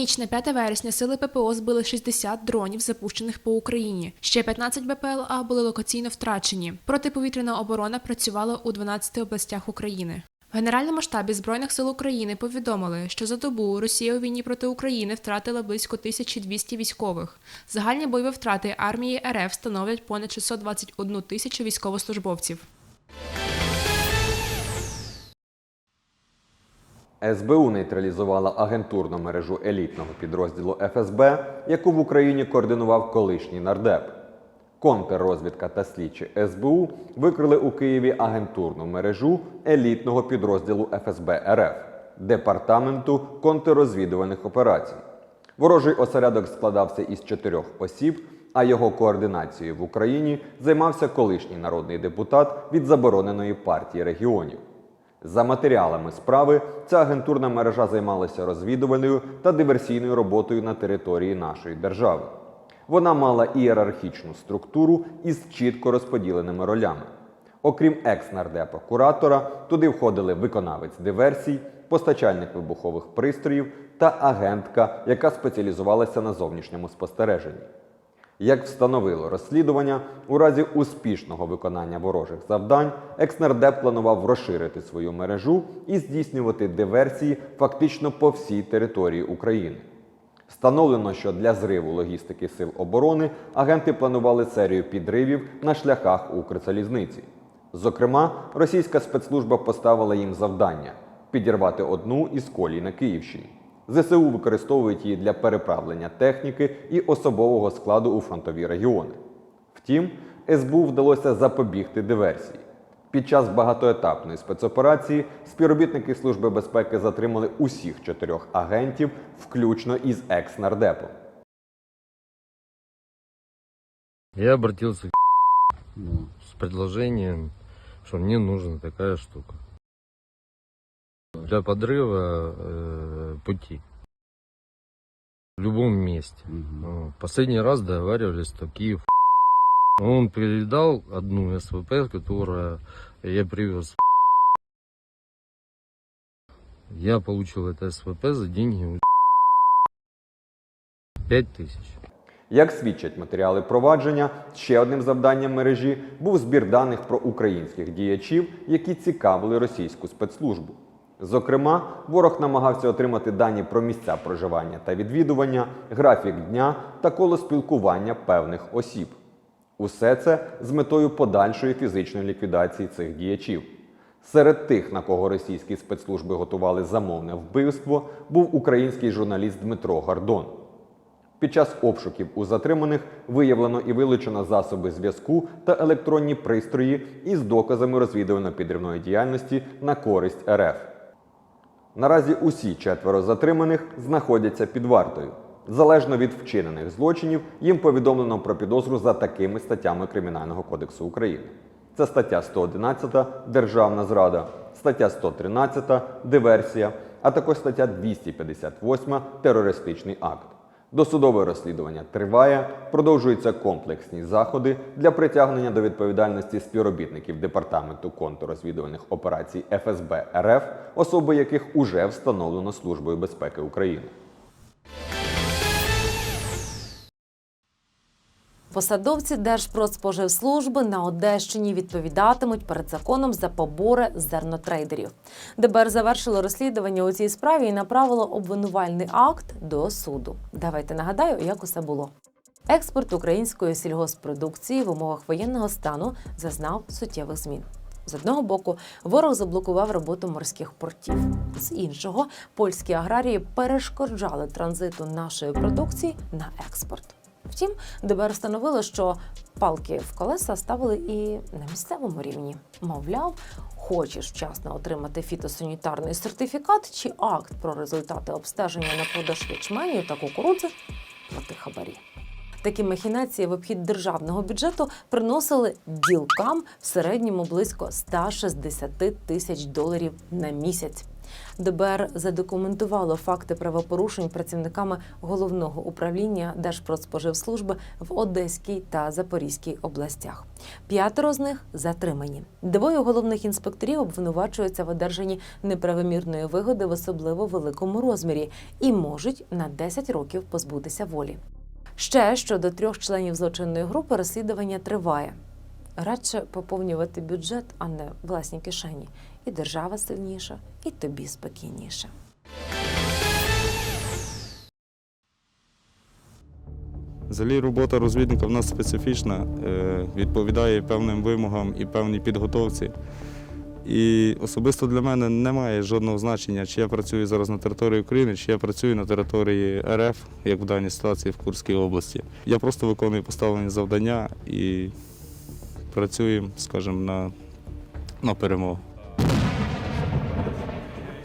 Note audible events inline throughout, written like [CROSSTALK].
Ніч на 5 вересня сили ППО збили 60 дронів, запущених по Україні. Ще 15 БПЛА були локаційно втрачені. Протиповітряна оборона працювала у 12 областях України. В Генеральному штабі Збройних сил України повідомили, що за добу Росія у війні проти України втратила близько 1200 військових. Загальні бойові втрати армії РФ становлять понад 621 тисячу військовослужбовців. СБУ нейтралізувала агентурну мережу елітного підрозділу ФСБ, яку в Україні координував колишній нардеп. Контррозвідка та слідчі СБУ викрили у Києві агентурну мережу елітного підрозділу ФСБ РФ Департаменту контррозвідувальних операцій. Ворожий осередок складався із чотирьох осіб, а його координацією в Україні займався колишній народний депутат від забороненої партії регіонів. За матеріалами справи, ця агентурна мережа займалася розвідувальною та диверсійною роботою на території нашої держави. Вона мала ієрархічну структуру із чітко розподіленими ролями. Окрім екс-нардепа куратора, туди входили виконавець диверсій, постачальник вибухових пристроїв та агентка, яка спеціалізувалася на зовнішньому спостереженні. Як встановило розслідування, у разі успішного виконання ворожих завдань екснардеп планував розширити свою мережу і здійснювати диверсії фактично по всій території України. Встановлено, що для зриву логістики сил оборони агенти планували серію підривів на шляхах Укрзалізниці. Зокрема, російська спецслужба поставила їм завдання підірвати одну із колій на Київщині. ЗСУ використовують її для переправлення техніки і особового складу у фронтові регіони. Втім, СБУ вдалося запобігти диверсії. Під час багатоетапної спецоперації співробітники Служби безпеки затримали усіх чотирьох агентів, включно із екс-нардепом. Я обратился к с предложением, что мне нужна такая штука. Для подрыва э, пути. В любом месте. Вот. Последний раз договаривались, что Киев. [LAUGHS] Он передал одну СВП, которая я привез. Я получил это СВП за деньги у [LAUGHS] пять тысяч. Як свідчать матеріали провадження, ще одним завданням мережі був збір даних про українських діячів, які цікавили російську спецслужбу. Зокрема, ворог намагався отримати дані про місця проживання та відвідування, графік дня та коло спілкування певних осіб. Усе це з метою подальшої фізичної ліквідації цих діячів. Серед тих, на кого російські спецслужби готували замовне вбивство, був український журналіст Дмитро Гордон. Під час обшуків у затриманих виявлено і вилучено засоби зв'язку та електронні пристрої із доказами розвідувально-підривної діяльності на користь РФ. Наразі усі четверо затриманих знаходяться під вартою. Залежно від вчинених злочинів, їм повідомлено про підозру за такими статтями Кримінального кодексу України. Це стаття 111 Державна зрада, стаття 113 Диверсія, а також стаття 258 Терористичний акт. Досудове розслідування триває, продовжуються комплексні заходи для притягнення до відповідальності співробітників Департаменту контррозвідувальних операцій ФСБ РФ, особи яких уже встановлено Службою безпеки України. Посадовці Держпродспоживслужби на Одещині відповідатимуть перед законом за побори зернотрейдерів. ДБР завершило розслідування у цій справі і направило обвинувальний акт до суду. Давайте нагадаю, як усе було. Експорт української сільгоспродукції в умовах воєнного стану зазнав суттєвих змін. З одного боку, ворог заблокував роботу морських портів. З іншого, польські аграрії перешкоджали транзиту нашої продукції на експорт. Втім, ДБР встановило, що палки в колеса ставили і на місцевому рівні. Мовляв, хочеш вчасно отримати фітосанітарний сертифікат чи акт про результати обстеження на продаж ячменю та кукурудзи, плати хабарі. Такі махінації в обхід державного бюджету приносили ділкам в середньому близько 160 тисяч доларів на місяць. ДБР задокументувало факти правопорушень працівниками головного управління Держпродспоживслужби в Одеській та Запорізькій областях. П'ятеро з них затримані. Двоє головних інспекторів обвинувачуються в одержанні неправомірної вигоди в особливо великому розмірі і можуть на 10 років позбутися волі. Ще щодо трьох членів злочинної групи розслідування триває. Радше поповнювати бюджет, а не власні кишені. І держава сильніша, і тобі спокійніше. Взагалі робота розвідника в нас специфічна, е, відповідає певним вимогам і певній підготовці. І особисто для мене немає жодного значення, чи я працюю зараз на території України, чи я працюю на території РФ, як в даній ситуації в Курській області. Я просто виконую поставлені завдання і працюємо, скажімо, на, на перемогу.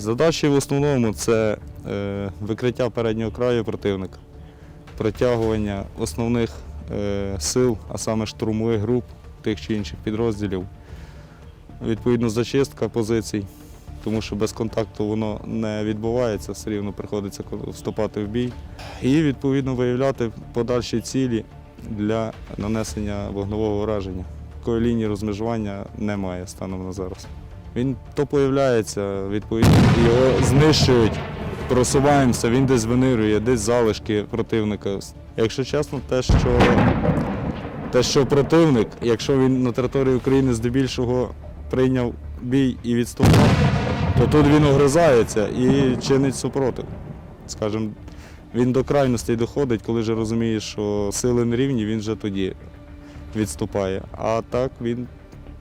Задачі в основному це е, викриття переднього краю противника притягування основних е, сил, а саме штурмових груп тих чи інших підрозділів. Відповідно, зачистка позицій, тому що без контакту воно не відбувається, все рівно приходиться вступати в бій. І відповідно виявляти подальші цілі для нанесення вогневого ураження. Такої лінії розмежування немає станом на зараз. Він то появляється, відповідно, його знищують просуваємося, він десь винирує, десь залишки противника. Якщо чесно, те, що, те, що противник, якщо він на території України здебільшого прийняв бій і відступав, то тут він огризається і чинить супротив. Скажімо, він до крайностей доходить, коли вже розуміє, що сили не рівні, він вже тоді відступає. А так він,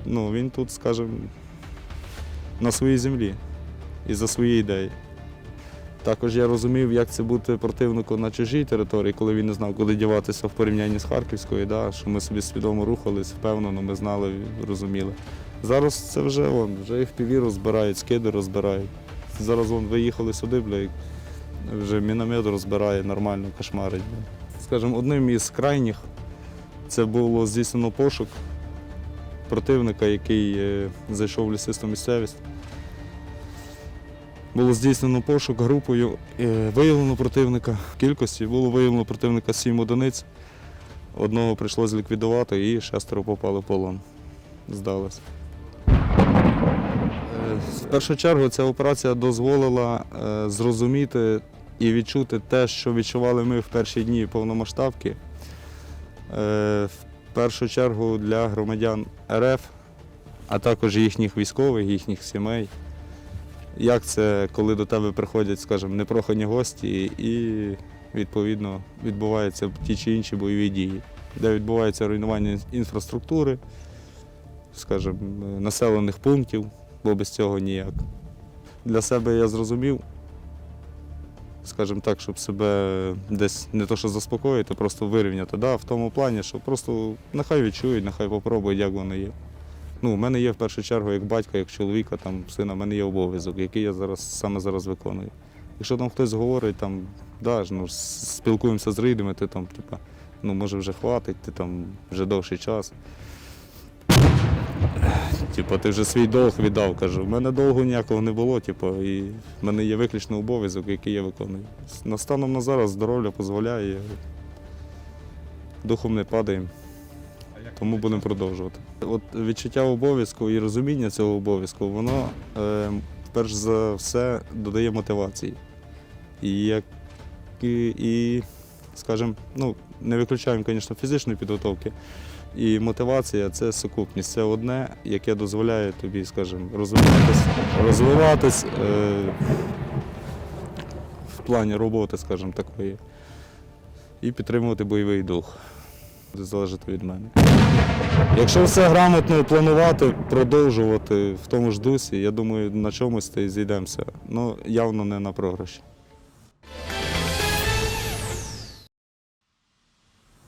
ну, він тут, скажімо, на своїй землі і за свої ідеї. Також я розумів, як це бути противнику на чужій території, коли він не знав, куди діватися в порівнянні з Харківською, да, що ми собі свідомо рухались, впевнено, ми знали, розуміли. Зараз це вже вон, вже і в піві розбирають, скиди розбирають. Зараз вон, виїхали сюди, бля, вже міномет розбирає нормально, кошмарить. Скажімо, одним із крайніх це було здійснено пошук противника, який е, зайшов в лісисту місцевість. Було здійснено пошук групою, е, виявлено противника в кількості, було виявлено противника 7 одиниць. Одного прийшлося ліквідувати і шестеро попали в полон. Здалося. Е, В першу чергу ця операція дозволила зрозуміти і відчути те, що відчували ми в перші дні повномасштабки. В першу чергу для громадян РФ, а також їхніх військових, їхніх сімей. Як це, коли до тебе приходять, скажімо, непрохані гості і відповідно відбуваються ті чи інші бойові дії, де відбувається руйнування інфраструктури, скажімо, населених пунктів, бо без цього ніяк. Для себе я зрозумів, скажімо так, щоб себе десь не то що заспокоїти, просто вирівняти. Да, в тому плані, що просто нехай відчують, нехай попробують, як воно є. Ну, у мене є в першу чергу як батька, як чоловіка, там, сина, в мене є обов'язок, який я зараз саме зараз виконую. Якщо там хтось говорить, там, да, ну, спілкуємося з рідними, ти там, типа, ну, може вже хватить, ти там вже довший час. Типа, ти вже свій долг віддав, кажу. У мене довгу ніякого не було, типу, і в мене є виключно обов'язок, який я виконую. На станом на зараз здоров'я дозволяє, духом не падаємо, тому будемо продовжувати. От відчуття обов'язку і розуміння цього обов'язку, воно е, перш за все додає мотивації. І, як, і, і скажімо, ну, не виключаємо, звісно, фізичної підготовки. І мотивація це сукупність. Це одне, яке дозволяє тобі, скажімо, розвиватись, розвиватись е, в плані роботи, скажімо, такої, і підтримувати бойовий дух. Буде залежати від мене. Якщо все грамотно планувати, продовжувати в тому ж дусі, я думаю, на чомусь зійдемося. Ну, явно не на програші.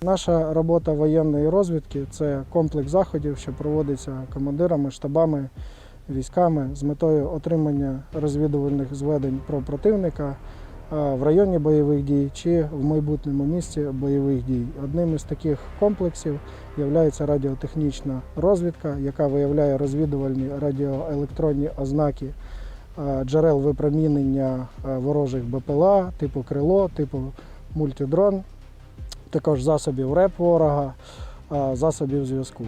Наша робота воєнної розвідки це комплекс заходів, що проводиться командирами, штабами, військами з метою отримання розвідувальних зведень про противника в районі бойових дій чи в майбутньому місці бойових дій. Одним із таких комплексів є радіотехнічна розвідка, яка виявляє розвідувальні радіоелектронні ознаки джерел випромінення ворожих БПЛА, типу крило, типу мультидрон, також засобів РЕП ворога, засобів зв'язку.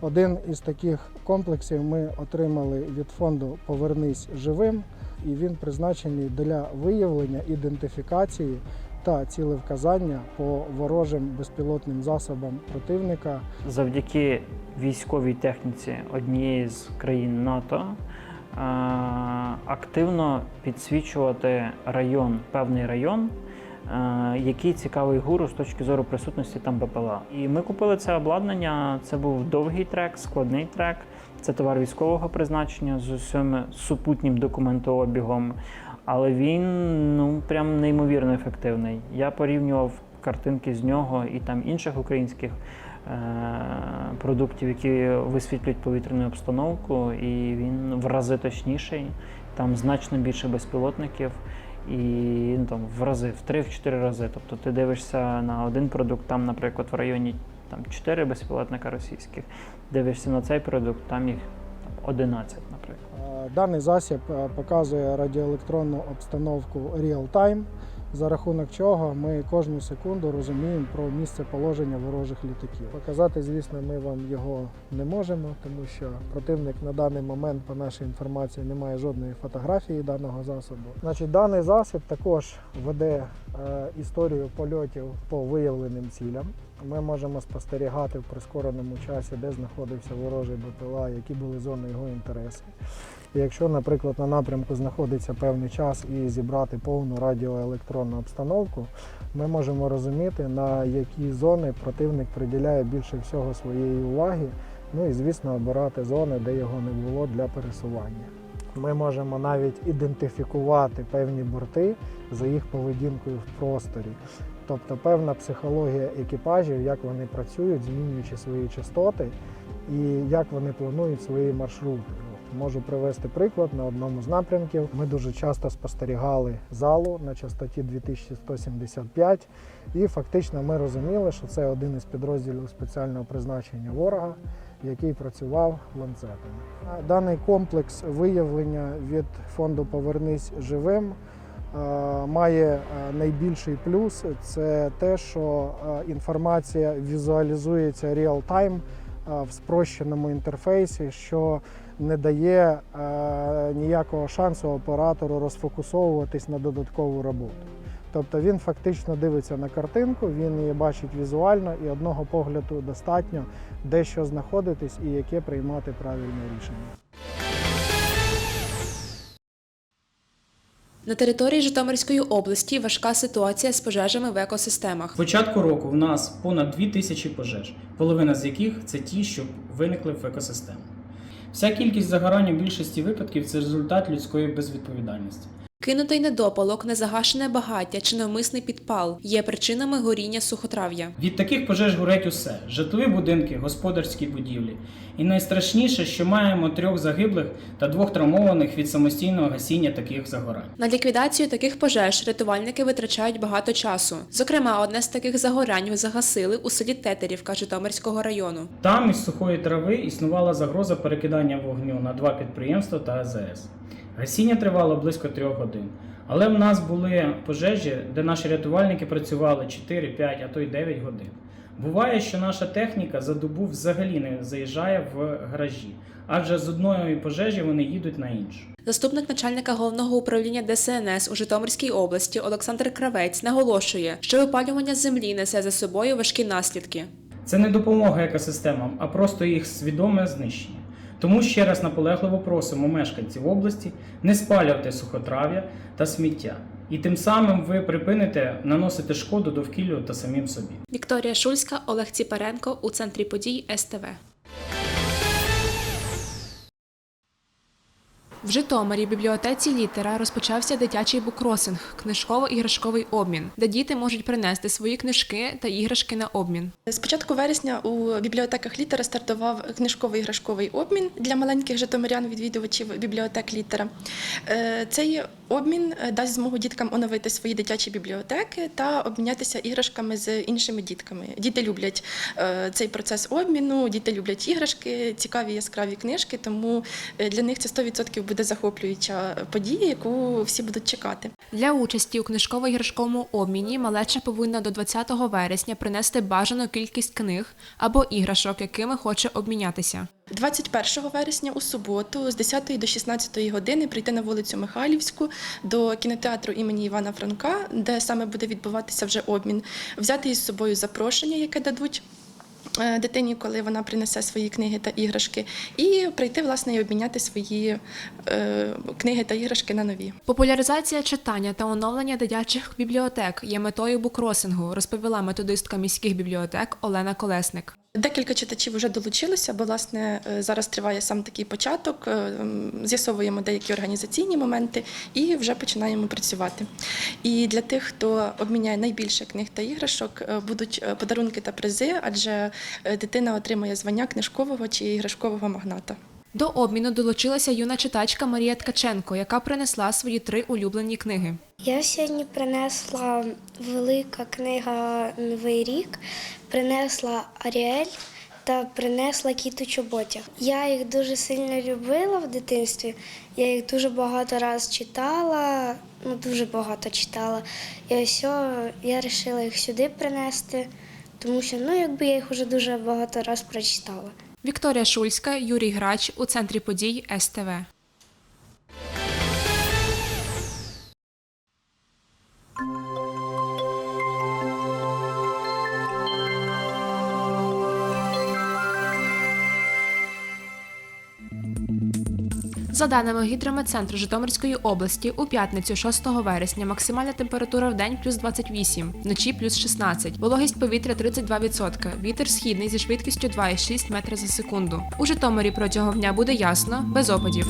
Один із таких комплексів ми отримали від фонду Повернись живим, і він призначений для виявлення, ідентифікації та цілевказання по ворожим безпілотним засобам противника завдяки військовій техніці однієї з країн НАТО активно підсвічувати район, певний район, який цікавий гуру з точки зору присутності там БПЛА. І ми купили це обладнання. Це був довгий трек, складний трек. Це товар військового призначення з усім супутнім документообігом. Але він ну прям неймовірно ефективний. Я порівнював картинки з нього і там інших українських е, продуктів, які висвітлюють повітряну обстановку, і він в рази точніший, там значно більше безпілотників. І ну, там в рази, в 3-4 рази. Тобто ти дивишся на один продукт, там, наприклад, в районі там, 4 безпілотника російських, дивишся на цей продукт, там їх там, 11, наприклад. Е, Даний засіб е, показує радіоелектронну обстановку real-time, за рахунок чого ми кожну секунду розуміємо про місце положення ворожих літаків. Показати, звісно, ми вам його не можемо, тому що противник на даний момент, по нашій інформації, не має жодної фотографії даного засобу. Значить, даний засіб також веде е, історію польотів по виявленим цілям. Ми можемо спостерігати в прискореному часі, де знаходився ворожий БПЛА, які були зони його інтересу. Якщо, наприклад, на напрямку знаходиться певний час і зібрати повну радіоелектронну обстановку, ми можемо розуміти, на які зони противник приділяє більше всього своєї уваги. Ну і звісно, обирати зони, де його не було для пересування. Ми можемо навіть ідентифікувати певні борти за їх поведінкою в просторі. Тобто певна психологія екіпажів, як вони працюють, змінюючи свої частоти і як вони планують свої маршрути. Можу привести приклад на одному з напрямків. Ми дуже часто спостерігали залу на частоті 2175, і фактично ми розуміли, що це один із підрозділів спеціального призначення ворога, який працював ланцетами. Даний комплекс виявлення від фонду Повернись живим е, має е, найбільший плюс це те, що е, інформація візуалізується реал-тайм в спрощеному інтерфейсі, що не дає е, ніякого шансу оператору розфокусовуватись на додаткову роботу. Тобто він фактично дивиться на картинку, він її бачить візуально і одного погляду достатньо, де що знаходитись і яке приймати правильне рішення. На території Житомирської області важка ситуація з пожежами в екосистемах. З початку року в нас понад 2 тисячі пожеж, половина з яких це ті, що виникли в екосистемі. Вся кількість загорань у більшості випадків це результат людської безвідповідальності. Кинутий недопалок, незагашене багаття чи навмисний підпал є причинами горіння сухотрав'я. Від таких пожеж горить усе: житлові будинки, господарські будівлі. І найстрашніше, що маємо трьох загиблих та двох травмованих від самостійного гасіння таких загорань. На ліквідацію таких пожеж рятувальники витрачають багато часу. Зокрема, одне з таких загорянь загасили у селі Тетерівка Житомирського району. Там із сухої трави існувала загроза перекидання вогню на два підприємства та АЗС. Гасіння тривало близько трьох годин. Але в нас були пожежі, де наші рятувальники працювали 4, 5, а то й 9 годин. Буває, що наша техніка за добу взагалі не заїжджає в гаражі, адже з одної пожежі вони їдуть на іншу. Заступник начальника головного управління ДСНС у Житомирській області Олександр Кравець наголошує, що випалювання землі несе за собою важкі наслідки. Це не допомога екосистемам, а просто їх свідоме знищення. Тому ще раз наполегливо просимо мешканців області не спалювати сухотрав'я та сміття. І тим самим ви припините наносити шкоду довкіллю та самим собі. Вікторія Шульська, Олег Ціпаренко у центрі подій СТВ. В Житомирі бібліотеці літера розпочався дитячий букросинг, книжково-іграшковий обмін, де діти можуть принести свої книжки та іграшки на обмін. З початку вересня у бібліотеках літера стартував книжковий іграшковий обмін для маленьких житомирян, відвідувачів бібліотек літера. Е, Цей обмін е, дасть змогу діткам оновити свої дитячі бібліотеки та обмінятися іграшками з іншими дітками. Діти люблять е, цей процес обміну, діти люблять іграшки, цікаві яскраві книжки, тому для них це 100% буде буде захоплююча подія, яку всі будуть чекати. Для участі у книжково-іграшковому обміні малеча повинна до 20 вересня принести бажану кількість книг або іграшок, якими хоче обмінятися. 21 вересня у суботу з 10 до 16 години прийти на вулицю Михайлівську до кінотеатру імені Івана Франка, де саме буде відбуватися вже обмін, взяти із собою запрошення, яке дадуть. Е, Дитині, коли вона принесе свої книги та іграшки, і прийти власне і обміняти свої е, книги та іграшки на нові. Популяризація читання та оновлення дитячих бібліотек є метою букросингу, розповіла методистка міських бібліотек Олена Колесник. Декілька читачів вже долучилося, бо власне е, зараз триває сам такий початок. е, З'ясовуємо деякі організаційні моменти і вже починаємо працювати. І для тих, хто обміняє найбільше книг та іграшок, е, будуть подарунки та призи, адже дитина отримає звання книжкового чи іграшкового магната. До обміну долучилася юна читачка Марія Ткаченко, яка принесла свої три улюблені книги. Я сьогодні принесла велика книга Новий рік, принесла Аріель та принесла кіту чоботя. Я їх дуже сильно любила в дитинстві. Я їх дуже багато раз читала, ну дуже багато читала. І ось я вирішила їх сюди принести, тому що ну якби я їх вже дуже багато раз прочитала. Вікторія Шульська, Юрій Грач у центрі подій СТВ. За даними гідрометцентру Житомирської області, у п'ятницю 6 вересня максимальна температура в день плюс 28, вночі плюс 16, вологість повітря 32%, вітер східний зі швидкістю 2,6 метра за секунду. У Житомирі протягом дня буде ясно, без опадів.